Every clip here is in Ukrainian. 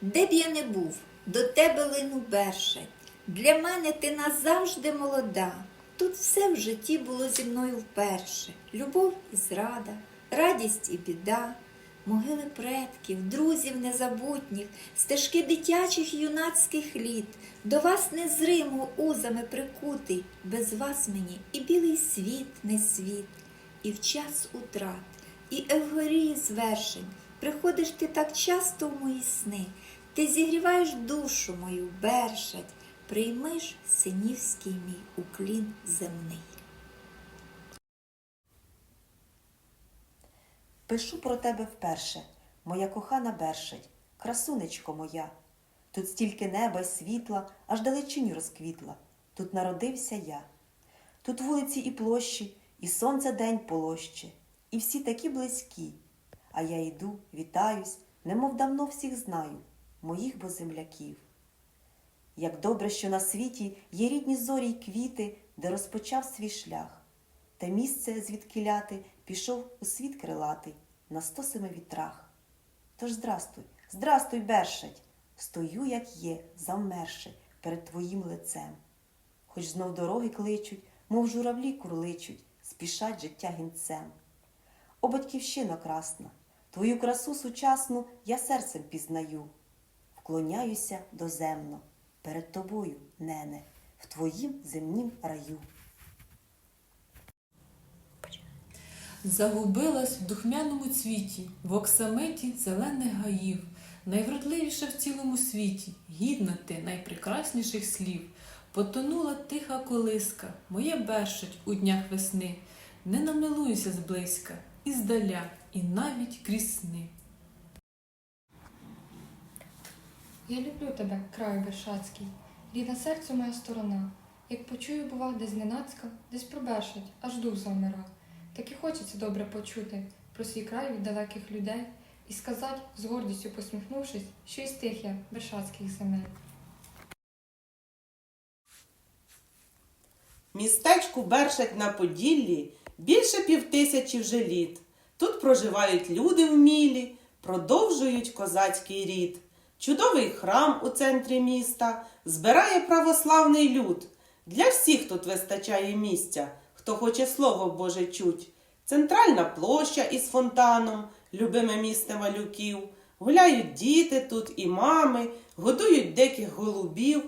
Де б я не був, до тебе лину бершать. Для мене ти назавжди молода. Тут все в житті було зі мною вперше. Любов і зрада, радість і біда, могили предків, друзів незабутніх, стежки дитячих юнацьких літ. До вас незримо узами прикутий, без вас мені і білий світ не світ, і в час утрат, і евгорії звершень. Приходиш ти так часто в мої сни, ти зігріваєш душу мою, бершать, приймиш синівський мій уклін земний. Пишу про тебе вперше, моя кохана бершать, красунечко моя. Тут стільки неба й світла, аж далечінь розквітла. Тут народився я. Тут вулиці і площі, і сонце день полоще, і всі такі близькі. А я йду, вітаюсь, немов давно всіх знаю, моїх бо земляків. Як добре, що на світі є рідні зорі й квіти, де розпочав свій шлях. Те місце, звідки ляти, пішов у світ крилатий на сто семи вітрах. Тож здрастуй, здрастуй, бершать, стою, як є, завмерши перед твоїм лицем. Хоч знов дороги кличуть, мов журавлі курличуть, спішать життя гінцем. О, батьківщино красна, твою красу сучасну я серцем пізнаю, вклоняюся доземно перед тобою, нене, в твоїм земнім раю. Загубилась в духмяному цвіті, в оксамиті зелених гаїв, найвродливіша в цілому світі, гідна ти найпрекрасніших слів. Потонула тиха колиска, моє бершать у днях весни, не намилуюся зблизька, і здаля, і навіть крізь сни. Я люблю тебе, краю Бершацький, рідна серцю моя сторона. Як почую, бува, десь зненацька, десь пробершать, аж дух завмира. Так і хочеться добре почути про свій край від далеких людей і сказати, з гордістю посміхнувшись, що із тих я Бершацьких земель. Містечку Бершать на Поділлі більше півтисячі вже літ. Тут проживають люди вмілі, продовжують козацький рід. Чудовий храм у центрі міста збирає православний люд. Для всіх тут вистачає місця, хто хоче слово Боже чуть. Центральна площа із фонтаном, любиме місце малюків. Гуляють діти тут і мами, годують диких голубів.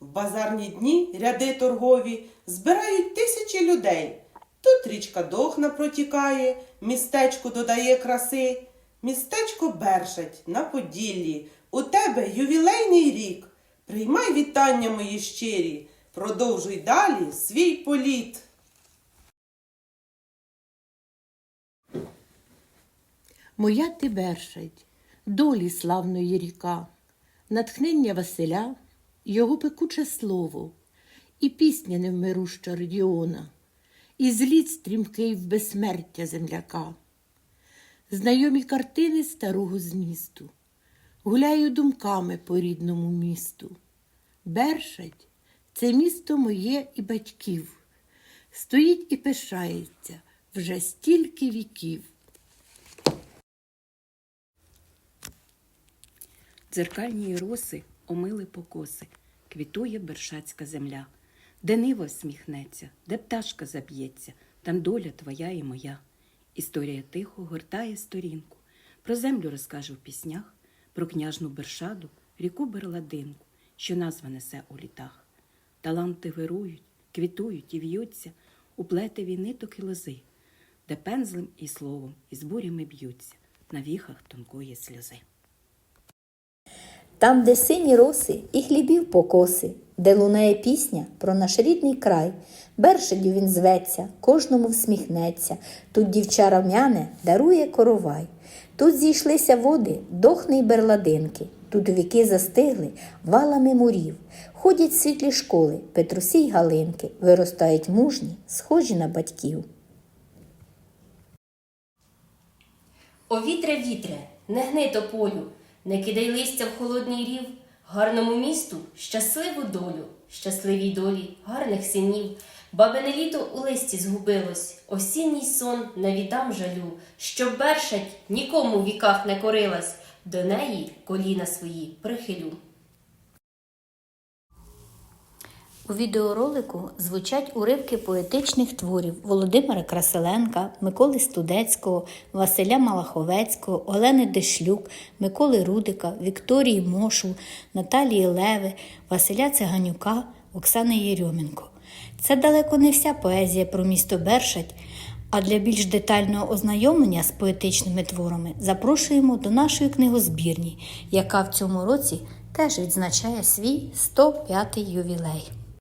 В базарні дні ряди торгові збирають тисячі людей. Тут річка Дохна протікає, містечку додає краси. Містечко Бершать на Поділлі. У тебе ювілейний рік. Приймай вітання мої щирі. Продовжуй далі свій політ. Моя ти бершать, долі славної ріка, натхнення Василя, його пекуче слово, і пісня невмируща Родіона, і зліт стрімкий в безсмертя земляка. Знайомі картини старого змісту, гуляю думками по рідному місту. Бершать це місто моє і батьків, стоїть і пишається вже стільки віків. Дзеркальні роси омили покоси, квітує бершацька земля, де нива всміхнеться, де пташка заб'ється, там доля твоя і моя. Історія тихо гортає сторінку, про землю розкаже в піснях, про княжну бершаду, ріку Берладинку, що назва несе у літах. Таланти вирують, квітують і в'ються у плетеві ниток і лози, де пензлем і словом, і з бурями б'ються на віхах тонкої сльози. Там, де сині роси і хлібів покоси, де лунає пісня про наш рідний край, бершадю він зветься, кожному всміхнеться. Тут дівча румяне дарує коровай. Тут зійшлися води, дохни й берладинки. Тут віки застигли валами мурів. Ходять світлі школи, петрусі й галинки, виростають мужні, схожі на батьків. О вітре, вітре, не гни тополю, не кидай листя в холодний рів, гарному місту щасливу долю, щасливій долі гарних синів. Бабине літо у листі згубилось, осінній сон не віддам жалю, що бершать нікому в віках не корилась, до неї коліна свої прихилю. У відеоролику звучать уривки поетичних творів Володимира Красиленка, Миколи Студецького, Василя Малаховецького, Олени Дешлюк, Миколи Рудика, Вікторії Мошу, Наталії Леви, Василя Циганюка, Оксани Єрьоменко. Це далеко не вся поезія про місто Бершать, а для більш детального ознайомлення з поетичними творами запрошуємо до нашої книгозбірні, яка в цьому році теж відзначає свій 105-й ювілей.